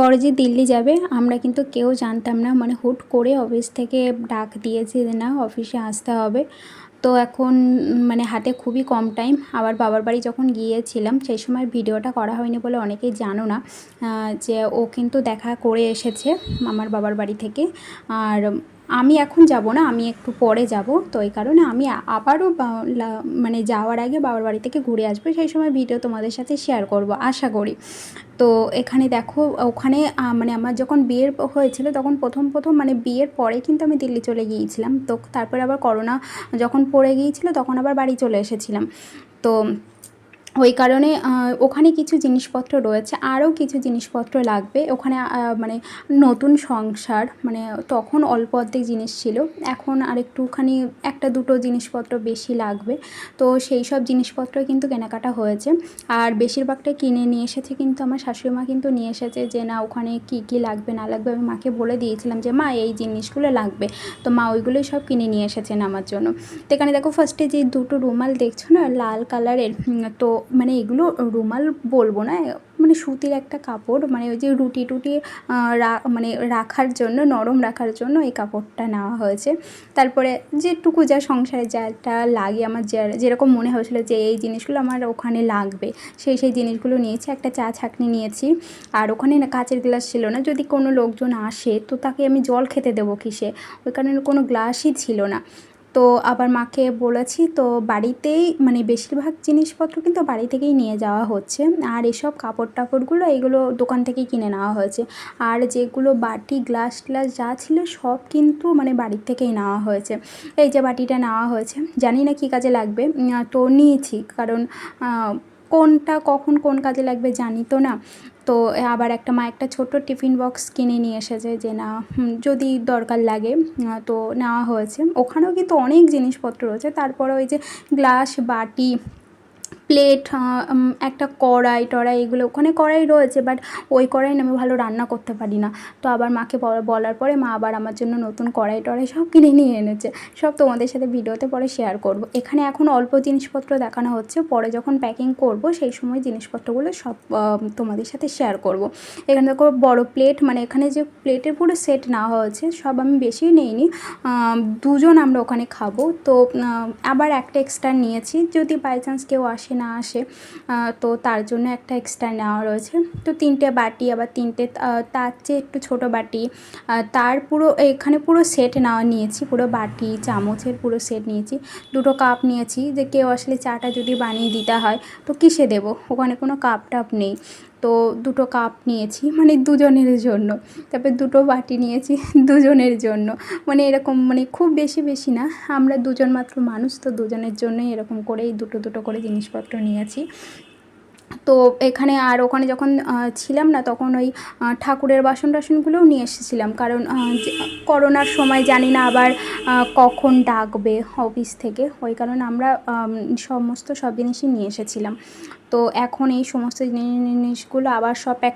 বড়জি দিল্লি যাবে, আমরা কিন্তু কেউ জানতাম না। মানে হুট করে অফিস থেকে ডাক দিয়েছে যে না, অফিসে আসতে হবে। তো এখন মানে হাতে খুবই কম টাইম আবার বাবার বাড়ি যখন গিয়েছিলাম, সেই সময় ভিডিওটা করা হয়নি বলে অনেকেই জানো না যে ও কিন্তু দেখা করে এসেছে আমার বাবার বাড়ি থেকে। আর আমি এখন যাব না, আমি একটু পরে যাব। তো এই কারণে আমি আবারও মানে যাওয়ার আগে বাবার বাড়ি থেকে ঘুরে আসব, সেই সময় ভিডিও তোমাদের সাথে শেয়ার করব, আশা করি। তো এখানে দেখো, ওখানে মানে আমার যখন বিয়ের হয়েছিল তখন প্রথম প্রথম মানে বিয়ের পরে কিন্তু আমি দিল্লি চলে গিয়েছিলাম। তো তারপরে আবার করোনা যখন পড়ে গিয়েছিল তখন আবার বাড়ি চলে এসেছিলাম। তো ওই কারণে ওখানে কিছু জিনিসপত্র রয়েছে, আরও কিছু জিনিসপত্র লাগবে। ওখানে মানে নতুন সংসার মানে তখন অল্প অর্ধেক জিনিস ছিল, এখন আর একটুখানি একটা দুটো জিনিসপত্র বেশি লাগবে। তো সেই সব জিনিসপত্র কিন্তু কেনাকাটা হয়েছে। আর বেশিরভাগটাই কিনে নিয়ে এসেছে কিন্তু আমার শাশুড়ি মা কিন্তু নিয়ে এসেছে যে, না, ওখানে কি কি লাগবে, না লাগবে? আমি মাকে বলে দিয়েছিলাম যে, মা, এই জিনিসগুলো লাগবে। তো মা ওইগুলোই সব কিনে নিয়ে এসেছেন আমার জন্য। তো এখানে দেখো ফার্স্টে যে দুটো রুমাল দেখছ না, লাল কালারের তো মানে এগুলো রুমাল বলব না মানে সুতির একটা কাপড় মানে ওই যে রুটি টুটি মানে রাখার জন্য, নরম রাখার জন্য এই কাপড়টা নেওয়া হয়েছে। তারপরে যেটুকু যা সংসারে যাটা লাগে, আমার যেরকম মনে হয়েছিল যে এই জিনিসগুলো আমার ওখানে লাগবে, সেই সেই জিনিসগুলো নিয়েছি, একটা চা ছাঁকনি নিয়েছি। আর ওখানে কাচের গ্লাস ছিল না, যদি কোনো লোকজন আসে, তো তাকে আমি জল খেতে দেবো কিসে? ওই কারণে কোনো গ্লাসই ছিল না। তো আবার মাকে বলেছি, তো বাড়িতেই মানে বেশিরভাগ জিনিসপত্র কিন্তু বাড়ি থেকেই নিয়ে যাওয়া হচ্ছে। আর এসব কাপড় টাপড়গুলো এগুলো দোকান থেকেই কিনে নেওয়া হয়েছে। আর যেগুলো বাটি, গ্লাস, ট্লাস যা ছিল সব কিন্তু মানে বাড়ির থেকেই নেওয়া হয়েছে। এই যে বাটিটা নেওয়া হয়েছে, জানি না কী কাজে লাগবে। তো নিয়েছি। কারণ কোনটা কখন কোন কাজে লাগবে জানি তো না। তো আবার একটা মা একটা ছোট টিফিন বক্স কিনে নিয়ে এসেছে যে না যদি দরকার লাগে তো নেওয়া হয়েছে। ওখানেও কিন্তু অনেক জিনিসপত্র রয়েছে। তারপরে ওই যে গ্লাস, বাটি প্লেট একটা কড়াই টড়াই এগুলো, ওখানে কড়াই রয়েছে বাট ওই কড়াই আমি ভালো রান্না করতে পারি না। তো আবার মাকে বল- বলার পরে মা আবার আমার জন্য নতুন কড়াই টড়াই সব কিনে নিয়ে এনেছে। সব তোমাদের সাথে ভিডিওতে পরে শেয়ার করব। এখানে এখন অল্প জিনিসপত্র দেখানো হচ্ছে, পরে যখন প্যাকিং করব, সেই সময় জিনিসপত্রগুলো সব তোমাদের সাথে শেয়ার করব। এখানে দেখো বড় প্লেট মানে এখানে যে প্লেটের পুরো সেট না হয়েছে, সব আমি বেশি নিইনি দুজন আমরা ওখানে খাব। তো আবার একটা এক্সট্রা নিয়েছি। যদি বাই চান্স কেউ আসে না আসে তো তার জন্য একটা এক্সট্রা নেওয়া রয়েছে। তো তিনটে বাটি, আবার তিনটে তার চেয়ে একটু ছোটো বাটি তার পুরো, এখানে পুরো সেট নেওয়া নিয়েছি, পুরো বাটি, চামচের পুরো সেট নিয়েছি। দুটো কাপ নিয়েছি, যে কেউ আসলে চাটা যদি বানিয়ে দিতে হয়, তো কিসে দেবো? ওখানে কোনো কাপ টাপ নেই। তো দুটো কাপ নিয়েছি মানে দুজনের জন্য। তারপর দুটো বাটি নিয়েছি, দুজনের জন্য। মানে এরকম মানে খুব বেশি বেশি না। আমরা দুজন মাত্র মানুষ, তো দুজনের জন্যই এরকম করেই দুটো দুটো করে জিনিসপত্র নিয়েছি। তো এখানে আর ওখানে যখন ছিলাম না তখন ওই ঠাকুরের বাসন টাসনগুলোও নিয়ে এসেছিলাম। কারণ করোনার সময় জানি না আবার কখন ডাকবে অফিস থেকে। ওই কারণে আমরা সমস্ত সব জিনিসই নিয়ে এসেছিলাম। তো এখন এই সমস্ত জিনিসগুলো আবার সব প্যাক